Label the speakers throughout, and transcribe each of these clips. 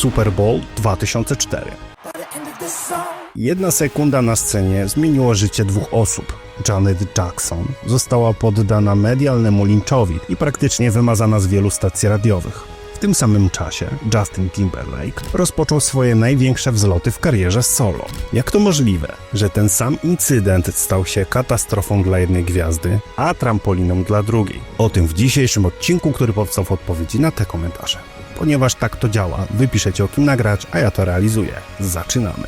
Speaker 1: Super Bowl 2004. Jedna sekunda na scenie zmieniła życie dwóch osób. Janet Jackson została poddana medialnemu linczowi i praktycznie wymazana z wielu stacji radiowych. W tym samym czasie Justin Timberlake rozpoczął swoje największe wzloty w karierze solo. Jak to możliwe, że ten sam incydent stał się katastrofą dla jednej gwiazdy, a trampoliną dla drugiej? O tym w dzisiejszym odcinku, który powstał w odpowiedzi na te komentarze. Ponieważ tak to działa, wypiszecie o kim nagrać, a ja to realizuję. Zaczynamy.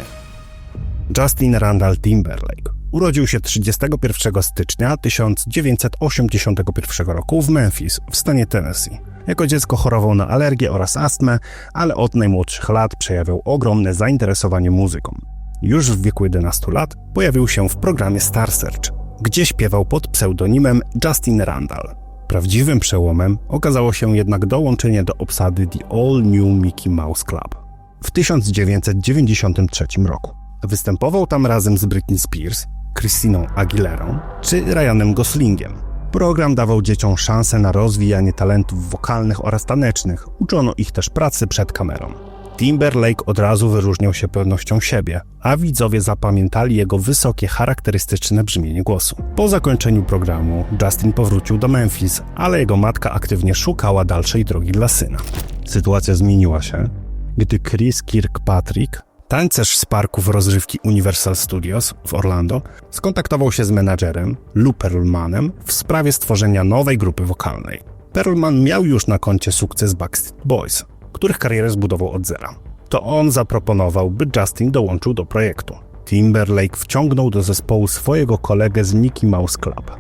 Speaker 1: Justin Randall Timberlake urodził się 31 stycznia 1981 roku w Memphis w stanie Tennessee. Jako dziecko chorował na alergię oraz astmę, ale od najmłodszych lat przejawiał ogromne zainteresowanie muzyką. Już w wieku 11 lat pojawił się w programie Star Search, gdzie śpiewał pod pseudonimem Justin Randall. Prawdziwym przełomem okazało się jednak dołączenie do obsady The All New Mickey Mouse Club w 1993 roku. Występował tam razem z Britney Spears, Christiną Aguilerą czy Ryanem Goslingiem. Program dawał dzieciom szansę na rozwijanie talentów wokalnych oraz tanecznych, uczono ich też pracy przed kamerą. Timberlake od razu wyróżniał się pewnością siebie, a widzowie zapamiętali jego wysokie, charakterystyczne brzmienie głosu. Po zakończeniu programu Justin powrócił do Memphis, ale jego matka aktywnie szukała dalszej drogi dla syna. Sytuacja zmieniła się, gdy Chris Kirkpatrick, tańcerz z parków rozrywki Universal Studios w Orlando, skontaktował się z menadżerem Lou Pearlmanem w sprawie stworzenia nowej grupy wokalnej. Pearlman miał już na koncie sukces Backstreet Boys, których karierę zbudował od zera. To on zaproponował, by Justin dołączył do projektu. Timberlake wciągnął do zespołu swojego kolegę z Mickey Mouse Club,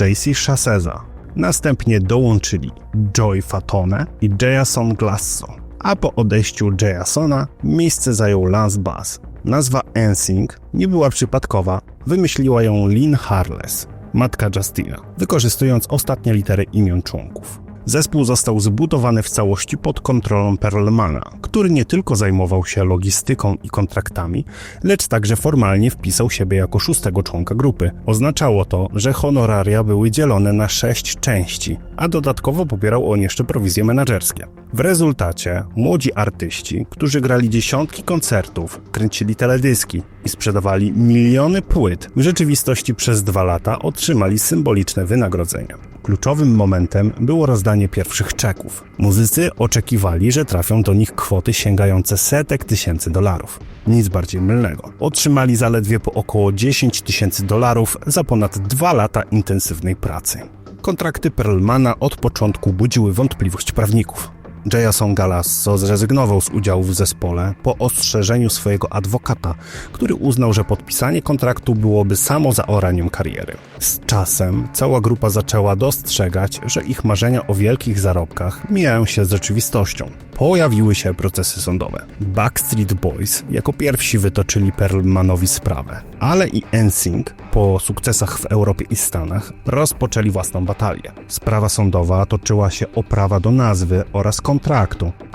Speaker 1: JC Chasseza. Następnie dołączyli Joy Fatone i Jason Glasso. A po odejściu Jasona miejsce zajął Lance Bass. Nazwa NSYNC nie była przypadkowa, wymyśliła ją Lynn Harless, matka Justina, wykorzystując ostatnie litery imion członków. Zespół został zbudowany w całości pod kontrolą Perlmana, który nie tylko zajmował się logistyką i kontraktami, lecz także formalnie wpisał siebie jako szóstego członka grupy. Oznaczało to, że honoraria były dzielone na sześć części, a dodatkowo pobierał on jeszcze prowizje menedżerskie. W rezultacie młodzi artyści, którzy grali dziesiątki koncertów, kręcili teledyski i sprzedawali miliony płyt, w rzeczywistości przez dwa lata otrzymali symboliczne wynagrodzenia. Kluczowym momentem było rozdanie pierwszych czeków. Muzycy oczekiwali, że trafią do nich kwoty sięgające setek tysięcy dolarów. Nic bardziej mylnego. Otrzymali zaledwie po około 10 tysięcy dolarów za ponad dwa lata intensywnej pracy. Kontrakty Perlmana od początku budziły wątpliwość prawników. Jason Galasso zrezygnował z udziału w zespole po ostrzeżeniu swojego adwokata, który uznał, że podpisanie kontraktu byłoby samo zaoraniem kariery. Z czasem cała grupa zaczęła dostrzegać, że ich marzenia o wielkich zarobkach mijają się z rzeczywistością. Pojawiły się procesy sądowe. Backstreet Boys jako pierwsi wytoczyli Perlmanowi sprawę, ale i NSYNC po sukcesach w Europie i Stanach rozpoczęli własną batalię. Sprawa sądowa toczyła się o prawa do nazwy oraz kontraktu,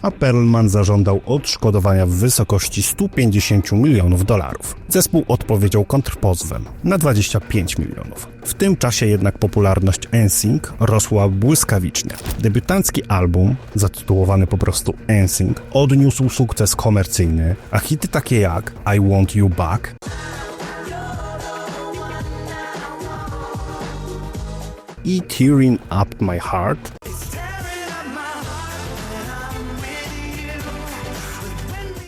Speaker 1: a Perlman zażądał odszkodowania w wysokości 150 milionów dolarów. Zespół odpowiedział kontrpozwem na 25 milionów. W tym czasie jednak popularność NSYNC rosła błyskawicznie. Debiutancki album, zatytułowany po prostu NSYNC, odniósł sukces komercyjny, a hity takie jak I Want You Back i Tearing Up My Heart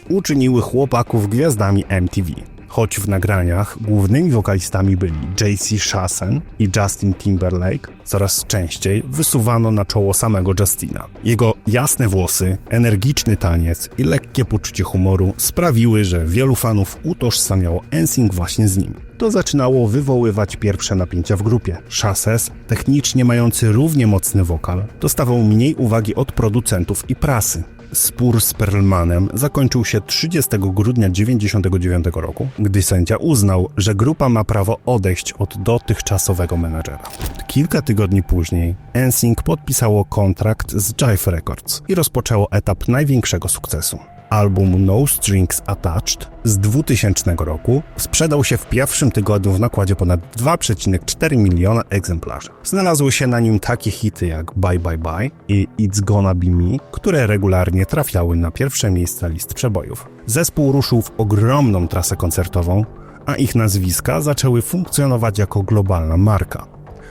Speaker 1: uczyniły chłopaków gwiazdami MTV. Choć w nagraniach głównymi wokalistami byli JC Chassen i Justin Timberlake, coraz częściej wysuwano na czoło samego Justina. Jego jasne włosy, energiczny taniec i lekkie poczucie humoru sprawiły, że wielu fanów utożsamiało NSYNC właśnie z nim. To zaczynało wywoływać pierwsze napięcia w grupie. Chasses, technicznie mający równie mocny wokal, dostawał mniej uwagi od producentów i prasy. Spór z Perlmanem zakończył się 30 grudnia 1999 roku, gdy sędzia uznał, że grupa ma prawo odejść od dotychczasowego menadżera. Kilka tygodni później NSYNC podpisało kontrakt z Jive Records i rozpoczęło etap największego sukcesu. Album No Strings Attached z 2000 roku sprzedał się w pierwszym tygodniu w nakładzie ponad 2,4 miliona egzemplarzy. Znalazły się na nim takie hity jak Bye Bye Bye i It's Gonna Be Me, które regularnie trafiały na pierwsze miejsca list przebojów. Zespół ruszył w ogromną trasę koncertową, a ich nazwiska zaczęły funkcjonować jako globalna marka.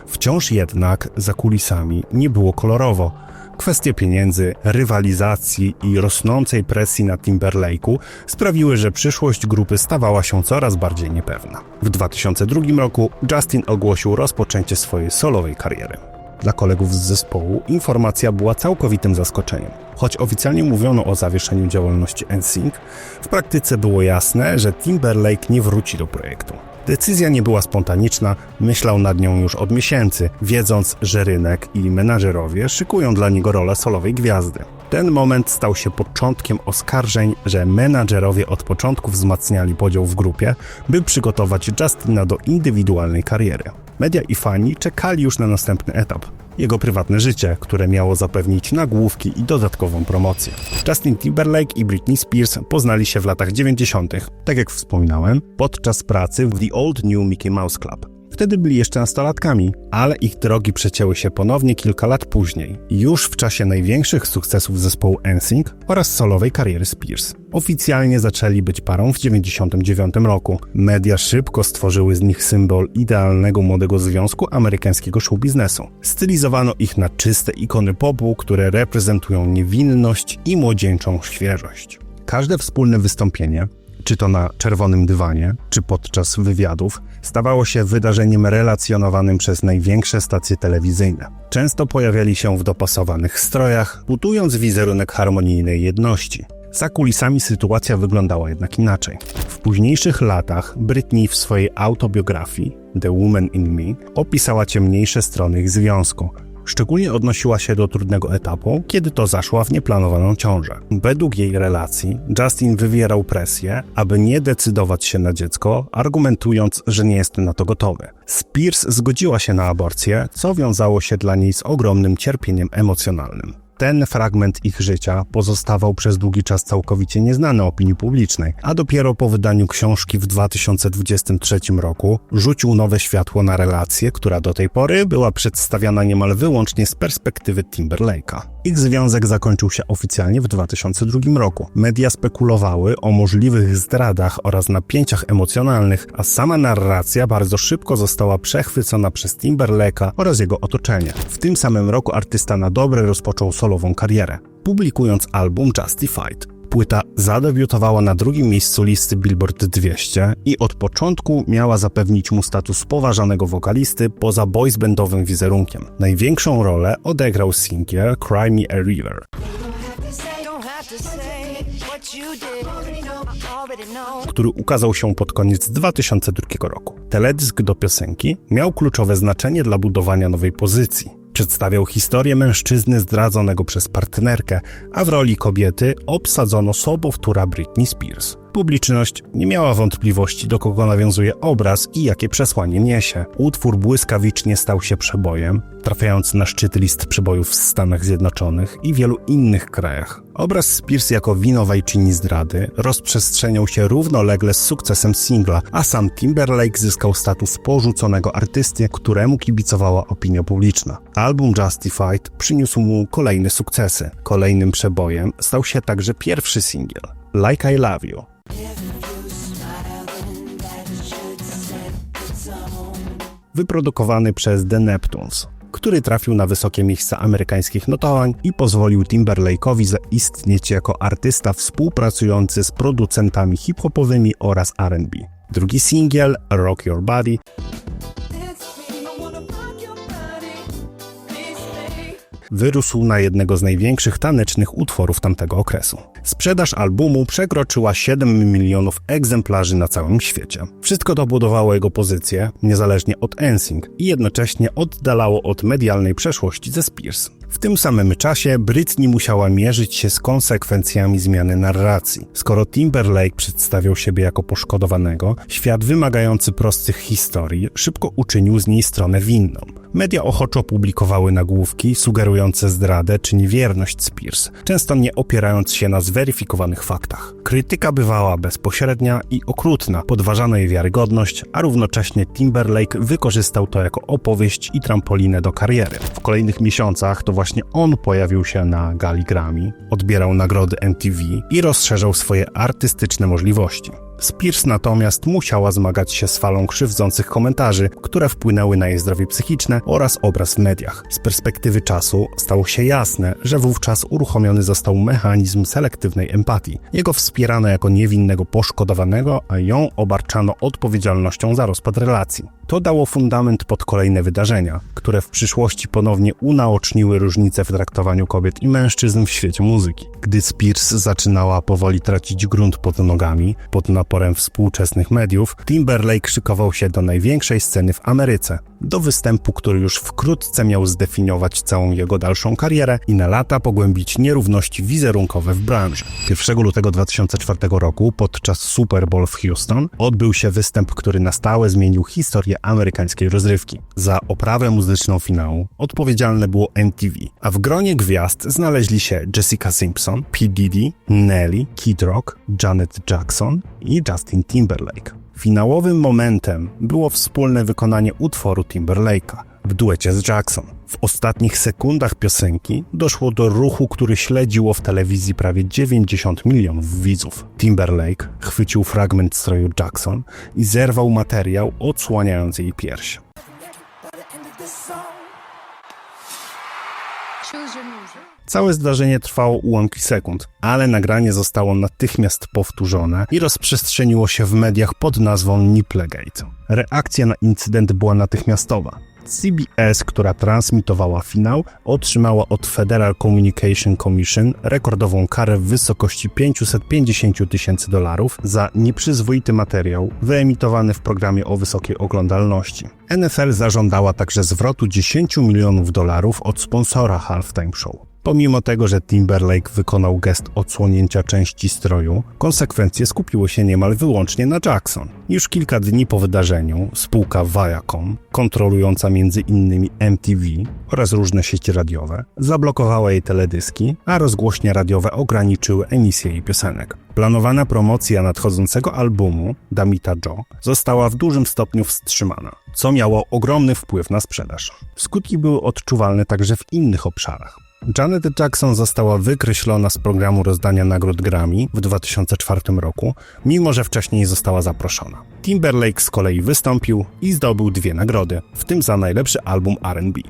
Speaker 1: Wciąż jednak za kulisami nie było kolorowo. Kwestie pieniędzy, rywalizacji i rosnącej presji na Timberlake'u sprawiły, że przyszłość grupy stawała się coraz bardziej niepewna. W 2002 roku Justin ogłosił rozpoczęcie swojej solowej kariery. Dla kolegów z zespołu informacja była całkowitym zaskoczeniem. Choć oficjalnie mówiono o zawieszeniu działalności NSYNC, w praktyce było jasne, że Timberlake nie wróci do projektu. Decyzja nie była spontaniczna, myślał nad nią już od miesięcy, wiedząc, że rynek i menadżerowie szykują dla niego rolę solowej gwiazdy. Ten moment stał się początkiem oskarżeń, że menadżerowie od początku wzmacniali podział w grupie, by przygotować Justina do indywidualnej kariery. Media i fani czekali już na następny etap. Jego prywatne życie, które miało zapewnić nagłówki i dodatkową promocję. Justin Timberlake i Britney Spears poznali się w latach 90., tak jak wspominałem, podczas pracy w The Old New Mickey Mouse Club. Wtedy byli jeszcze nastolatkami, ale ich drogi przecięły się ponownie kilka lat później, już w czasie największych sukcesów zespołu NSYNC oraz solowej kariery Spears. Oficjalnie zaczęli być parą w 1999 roku. Media szybko stworzyły z nich symbol idealnego młodego związku amerykańskiego show biznesu. Stylizowano ich na czyste ikony popu, które reprezentują niewinność i młodzieńczą świeżość. Każde wspólne wystąpienie czy to na czerwonym dywanie, czy podczas wywiadów, stawało się wydarzeniem relacjonowanym przez największe stacje telewizyjne. Często pojawiali się w dopasowanych strojach, budując wizerunek harmonijnej jedności. Za kulisami sytuacja wyglądała jednak inaczej. W późniejszych latach Britney w swojej autobiografii The Woman in Me opisała ciemniejsze strony ich związku, Szczególnie odnosiła się do trudnego etapu, kiedy to zaszła w nieplanowaną ciążę. Według jej relacji Justin wywierał presję, aby nie decydować się na dziecko, argumentując, że nie jest na to gotowy. Spears zgodziła się na aborcję, co wiązało się dla niej z ogromnym cierpieniem emocjonalnym. Ten fragment ich życia pozostawał przez długi czas całkowicie nieznany opinii publicznej, a dopiero po wydaniu książki w 2023 roku rzucił nowe światło na relację, która do tej pory była przedstawiana niemal wyłącznie z perspektywy Timberlake'a. Ich związek zakończył się oficjalnie w 2002 roku. Media spekulowały o możliwych zdradach oraz napięciach emocjonalnych, a sama narracja bardzo szybko została przechwycona przez Timberlake'a oraz jego otoczenie. W tym samym roku artysta na dobre rozpoczął solową karierę, publikując album Justified. Płyta zadebiutowała na drugim miejscu listy Billboard 200 i od początku miała zapewnić mu status poważanego wokalisty poza boysbandowym wizerunkiem. Największą rolę odegrał singiel Cry Me a River, który ukazał się pod koniec 2002 roku. Teledysk do piosenki miał kluczowe znaczenie dla budowania nowej pozycji. Przedstawiał historię mężczyzny zdradzonego przez partnerkę, a w roli kobiety obsadzono sobowtóra Britney Spears. Publiczność nie miała wątpliwości, do kogo nawiązuje obraz i jakie przesłanie niesie. Utwór błyskawicznie stał się przebojem, trafiając na szczyt list przebojów w Stanach Zjednoczonych i wielu innych krajach. Obraz Spears jako winowajczyni zdrady rozprzestrzeniał się równolegle z sukcesem singla, a sam Timberlake zyskał status porzuconego artysty, któremu kibicowała opinia publiczna. Album Justified przyniósł mu kolejne sukcesy. Kolejnym przebojem stał się także pierwszy singiel Like I Love You, wyprodukowany przez The Neptunes, który trafił na wysokie miejsca amerykańskich notowań i pozwolił Timberlake'owi zaistnieć jako artysta współpracujący z producentami hip-hopowymi oraz R&B. Drugi singiel, Rock Your Body, wyrósł na jednego z największych tanecznych utworów tamtego okresu. Sprzedaż albumu przekroczyła 7 milionów egzemplarzy na całym świecie. Wszystko to budowało jego pozycję, niezależnie od NSYNC i jednocześnie oddalało od medialnej przeszłości ze Spears. W tym samym czasie Britney musiała mierzyć się z konsekwencjami zmiany narracji. Skoro Timberlake przedstawiał siebie jako poszkodowanego, świat wymagający prostych historii szybko uczynił z niej stronę winną. Media ochoczo publikowały nagłówki sugerujące zdradę czy niewierność Spears, często nie opierając się na zweryfikowanych faktach. Krytyka bywała bezpośrednia i okrutna, podważano jej wiarygodność, a równocześnie Timberlake wykorzystał to jako opowieść i trampolinę do kariery. W kolejnych miesiącach to właśnie on pojawił się na gali Grammy, odbierał nagrody MTV i rozszerzał swoje artystyczne możliwości. Spears natomiast musiała zmagać się z falą krzywdzących komentarzy, które wpłynęły na jej zdrowie psychiczne oraz obraz w mediach. Z perspektywy czasu stało się jasne, że wówczas uruchomiony został mechanizm selektywnej empatii. Jego wspierano jako niewinnego poszkodowanego, a ją obarczano odpowiedzialnością za rozpad relacji. To dało fundament pod kolejne wydarzenia, które w przyszłości ponownie unaoczniły różnice w traktowaniu kobiet i mężczyzn w świecie muzyki. Gdy Spears zaczynała powoli tracić grunt pod nogami, pod naporem współczesnych mediów, Timberlake szykował się do największej sceny w Ameryce, do występu, który już wkrótce miał zdefiniować całą jego dalszą karierę i na lata pogłębić nierówności wizerunkowe w branży. 1 lutego 2004 roku, podczas Super Bowl w Houston, odbył się występ, który na stałe zmienił historię amerykańskiej rozrywki. Za oprawę muzyczną finału odpowiedzialne było MTV, a w gronie gwiazd znaleźli się Jessica Simpson, P. Diddy, Nelly, Kid Rock, Janet Jackson i Justin Timberlake. Finałowym momentem było wspólne wykonanie utworu Timberlake'a w duecie z Jackson. W ostatnich sekundach piosenki doszło do ruchu, który śledziło w telewizji prawie 90 milionów widzów. Timberlake chwycił fragment stroju Jackson i zerwał materiał odsłaniający jej pierś.
Speaker 2: Choose.
Speaker 1: Całe zdarzenie trwało ułamki sekund, ale nagranie zostało natychmiast powtórzone i rozprzestrzeniło się w mediach pod nazwą Nipplegate. Reakcja na incydent była natychmiastowa. CBS, która transmitowała finał, otrzymała od Federal Communication Commission rekordową karę w wysokości 550 tysięcy dolarów za nieprzyzwoity materiał wyemitowany w programie o wysokiej oglądalności. NFL zażądała także zwrotu 10 milionów dolarów od sponsora Halftime Show. Pomimo tego, że Timberlake wykonał gest odsłonięcia części stroju, konsekwencje skupiły się niemal wyłącznie na Jackson. Już kilka dni po wydarzeniu spółka Viacom, kontrolująca innymi MTV oraz różne sieci radiowe, zablokowała jej teledyski, a rozgłośnie radiowe ograniczyły emisję jej piosenek. Planowana promocja nadchodzącego albumu Damita Joe została w dużym stopniu wstrzymana, co miało ogromny wpływ na sprzedaż. Skutki były odczuwalne także w innych obszarach. Janet Jackson została wykreślona z programu rozdania nagród Grammy w 2004 roku, mimo że wcześniej została zaproszona. Timberlake z kolei wystąpił i zdobył dwie nagrody, w tym za najlepszy album R&B.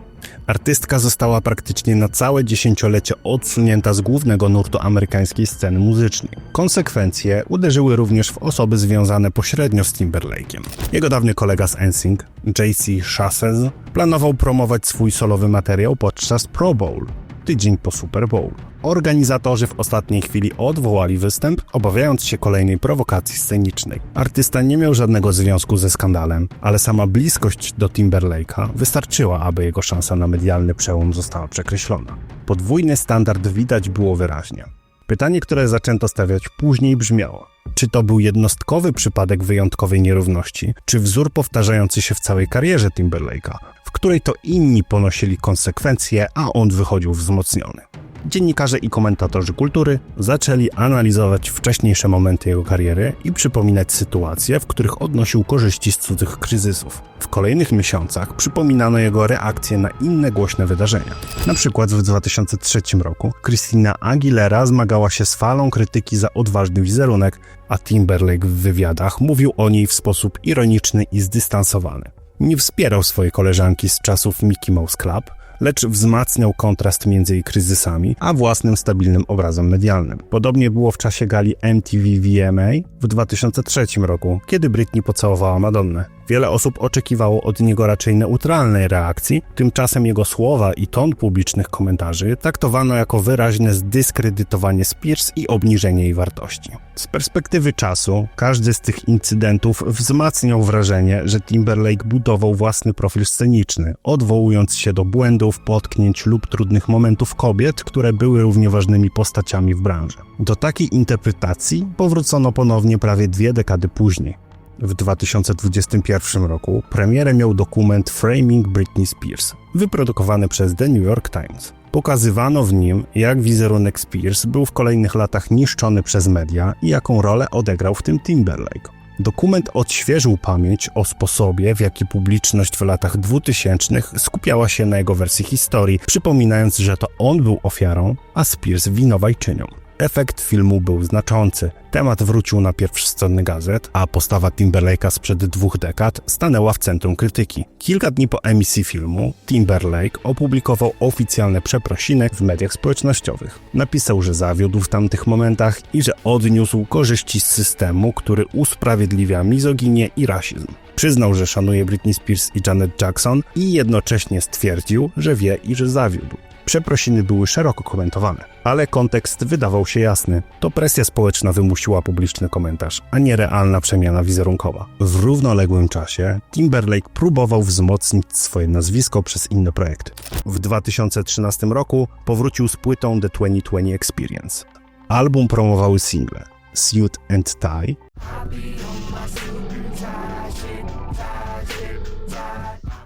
Speaker 1: Artystka została praktycznie na całe dziesięciolecie odsunięta z głównego nurtu amerykańskiej sceny muzycznej. Konsekwencje uderzyły również w osoby związane pośrednio z Timberlake'iem. Jego dawny kolega z NSYNC, JC Chasez, planował promować swój solowy materiał podczas Pro Bowl, tydzień po Super Bowl. Organizatorzy w ostatniej chwili odwołali występ, obawiając się kolejnej prowokacji scenicznej. Artysta nie miał żadnego związku ze skandalem, ale sama bliskość do Timberlake'a wystarczyła, aby jego szansa na medialny przełom została przekreślona. Podwójny standard widać było wyraźnie. Pytanie, które zaczęto stawiać później brzmiało: czy to był jednostkowy przypadek wyjątkowej nierówności, czy wzór powtarzający się w całej karierze Timberlake'a, w której to inni ponosili konsekwencje, a on wychodził wzmocniony? Dziennikarze i komentatorzy kultury zaczęli analizować wcześniejsze momenty jego kariery i przypominać sytuacje, w których odnosił korzyści z cudzych kryzysów. W kolejnych miesiącach przypominano jego reakcje na inne głośne wydarzenia. Na przykład w 2003 roku Christina Aguilera zmagała się z falą krytyki za odważny wizerunek, a Timberlake w wywiadach mówił o niej w sposób ironiczny i zdystansowany. Nie wspierał swojej koleżanki z czasów Mickey Mouse Club, lecz wzmacniał kontrast między jej kryzysami a własnym stabilnym obrazem medialnym. Podobnie było w czasie gali MTV VMA w 2003 roku, kiedy Britney pocałowała Madonnę. Wiele osób oczekiwało od niego raczej neutralnej reakcji, tymczasem jego słowa i ton publicznych komentarzy traktowano jako wyraźne zdyskredytowanie Spears i obniżenie jej wartości. Z perspektywy czasu, każdy z tych incydentów wzmacniał wrażenie, że Timberlake budował własny profil sceniczny, odwołując się do błędów, potknięć lub trudnych momentów kobiet, które były równie ważnymi postaciami w branży. Do takiej interpretacji powrócono ponownie prawie dwie dekady później. W 2021 roku premierę miał dokument Framing Britney Spears, wyprodukowany przez The New York Times. Pokazywano w nim, jak wizerunek Spears był w kolejnych latach niszczony przez media i jaką rolę odegrał w tym Timberlake. Dokument odświeżył pamięć o sposobie, w jaki publiczność w latach 2000 skupiała się na jego wersji historii, przypominając, że to on był ofiarą, a Spears winowajczynią. Efekt filmu był znaczący. Temat wrócił na pierwszy strony gazet, a postawa Timberlake'a sprzed dwóch dekad stanęła w centrum krytyki. Kilka dni po emisji filmu Timberlake opublikował oficjalne przeprosiny w mediach społecznościowych. Napisał, że zawiódł w tamtych momentach i że odniósł korzyści z systemu, który usprawiedliwia mizoginię i rasizm. Przyznał, że szanuje Britney Spears i Janet Jackson i jednocześnie stwierdził, że wie że zawiódł. Przeprosiny były szeroko komentowane, ale kontekst wydawał się jasny. To presja społeczna wymusiła publiczny komentarz, a nie realna przemiana wizerunkowa. W równoległym czasie Timberlake próbował wzmocnić swoje nazwisko przez inne projekty. W 2013 roku powrócił z płytą The 2020 Experience. Album promowały single Suit and Tie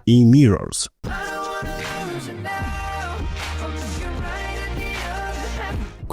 Speaker 1: i Mirrors.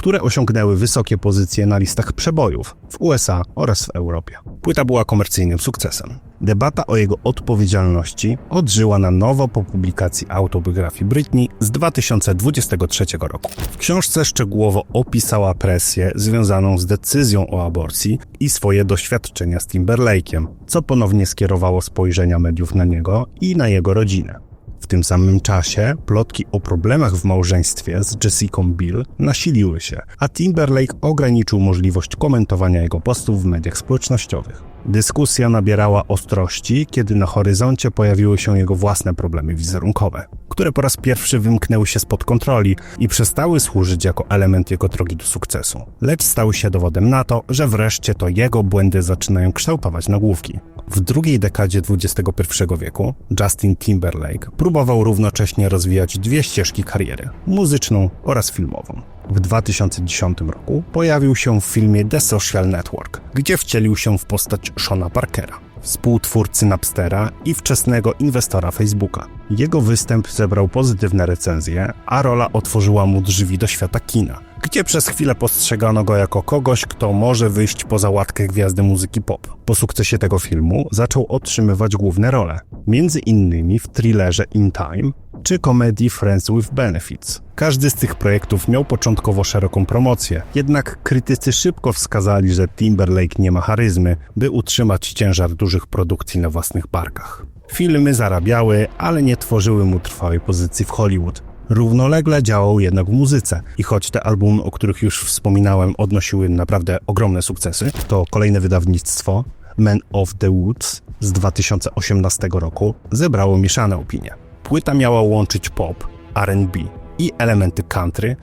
Speaker 1: Które osiągnęły wysokie pozycje na listach przebojów w USA oraz w Europie. Płyta była komercyjnym sukcesem. Debata o jego odpowiedzialności odżyła na nowo po publikacji autobiografii Britney z 2023 roku. W książce szczegółowo opisała presję związaną z decyzją o aborcji i swoje doświadczenia z Timberlake'iem, co ponownie skierowało spojrzenia mediów na niego i na jego rodzinę. W tym samym czasie plotki o problemach w małżeństwie z Jessica Bill nasiliły się, a Timberlake ograniczył możliwość komentowania jego postów w mediach społecznościowych. Dyskusja nabierała ostrości, kiedy na horyzoncie pojawiły się jego własne problemy wizerunkowe, które po raz pierwszy wymknęły się spod kontroli i przestały służyć jako element jego drogi do sukcesu, lecz stały się dowodem na to, że wreszcie to jego błędy zaczynają kształtować nagłówki. W drugiej dekadzie XXI wieku Justin Timberlake próbował równocześnie rozwijać dwie ścieżki kariery muzyczną oraz filmową. W 2010 roku pojawił się w filmie The Social Network, gdzie wcielił się w postać Shona Parkera, współtwórcy Napstera i wczesnego inwestora Facebooka. Jego występ zebrał pozytywne recenzje, a rola otworzyła mu drzwi do świata kina, gdzie przez chwilę postrzegano go jako kogoś, kto może wyjść poza łatkę gwiazdy muzyki pop. Po sukcesie tego filmu zaczął otrzymywać główne role, między innymi w thrillerze In Time czy komedii Friends with Benefits. Każdy z tych projektów miał początkowo szeroką promocję, jednak krytycy szybko wskazali, że Timberlake nie ma charyzmy, by utrzymać ciężar dużych produkcji na własnych barkach. Filmy zarabiały, ale nie tworzyły mu trwałej pozycji w Hollywood. Równolegle działał jednak w muzyce i choć te albumy, o których już wspominałem, odnosiły naprawdę ogromne sukcesy, to kolejne wydawnictwo, Man of the Woods z 2018 roku, zebrało mieszane opinie. Płyta miała łączyć pop, RB i elementy country,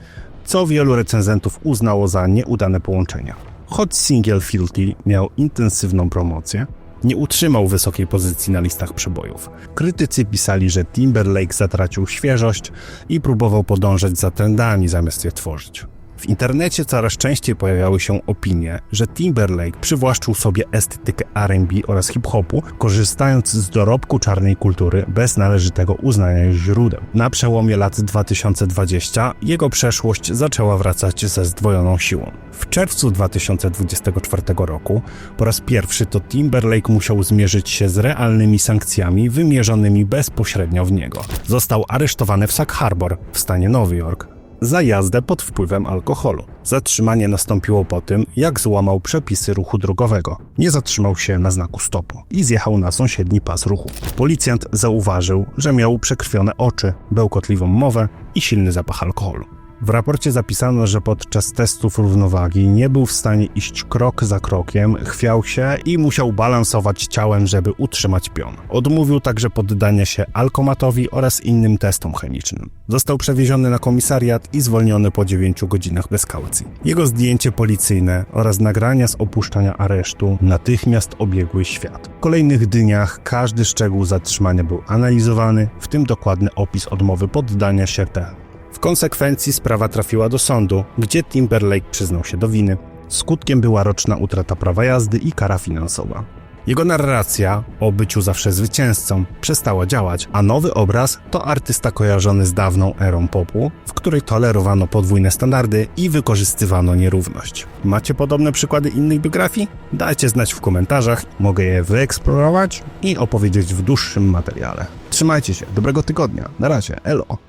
Speaker 1: co wielu recenzentów uznało za nieudane połączenia. Choć singiel Filthy miał intensywną promocję, nie utrzymał wysokiej pozycji na listach przebojów. Krytycy pisali, że Timberlake zatracił świeżość i próbował podążać za trendami zamiast je tworzyć. W internecie coraz częściej pojawiały się opinie, że Timberlake przywłaszczył sobie estetykę R&B oraz hip-hopu, korzystając z dorobku czarnej kultury bez należytego uznania źródeł. Na przełomie lat 2020 jego przeszłość zaczęła wracać ze zdwojoną siłą. W czerwcu 2024 roku po raz pierwszy to Timberlake musiał zmierzyć się z realnymi sankcjami wymierzonymi bezpośrednio w niego. Został aresztowany w Sac Harbor w stanie Nowy Jork za jazdę pod wpływem alkoholu. Zatrzymanie nastąpiło po tym, jak złamał przepisy ruchu drogowego. Nie zatrzymał się na znaku stopu i zjechał na sąsiedni pas ruchu. Policjant zauważył, że miał przekrwione oczy, bełkotliwą mowę i silny zapach alkoholu. W raporcie zapisano, że podczas testów równowagi nie był w stanie iść krok za krokiem, chwiał się i musiał balansować ciałem, żeby utrzymać pion. Odmówił także poddania się alkomatowi oraz innym testom chemicznym. Został przewieziony na komisariat i zwolniony po 9 godzinach bez kaucji. Jego zdjęcie policyjne oraz nagrania z opuszczania aresztu natychmiast obiegły świat. W kolejnych dniach każdy szczegół zatrzymania był analizowany, w tym dokładny opis odmowy poddania się te. W konsekwencji sprawa trafiła do sądu, gdzie Timberlake przyznał się do winy. Skutkiem była roczna utrata prawa jazdy i kara finansowa. Jego narracja o byciu zawsze zwycięzcą przestała działać, a nowy obraz to artysta kojarzony z dawną erą popu, w której tolerowano podwójne standardy i wykorzystywano nierówność. Macie podobne przykłady innych biografii? Dajcie znać w komentarzach, mogę je wyeksplorować i opowiedzieć w dłuższym materiale. Trzymajcie się, dobrego tygodnia, na razie, elo!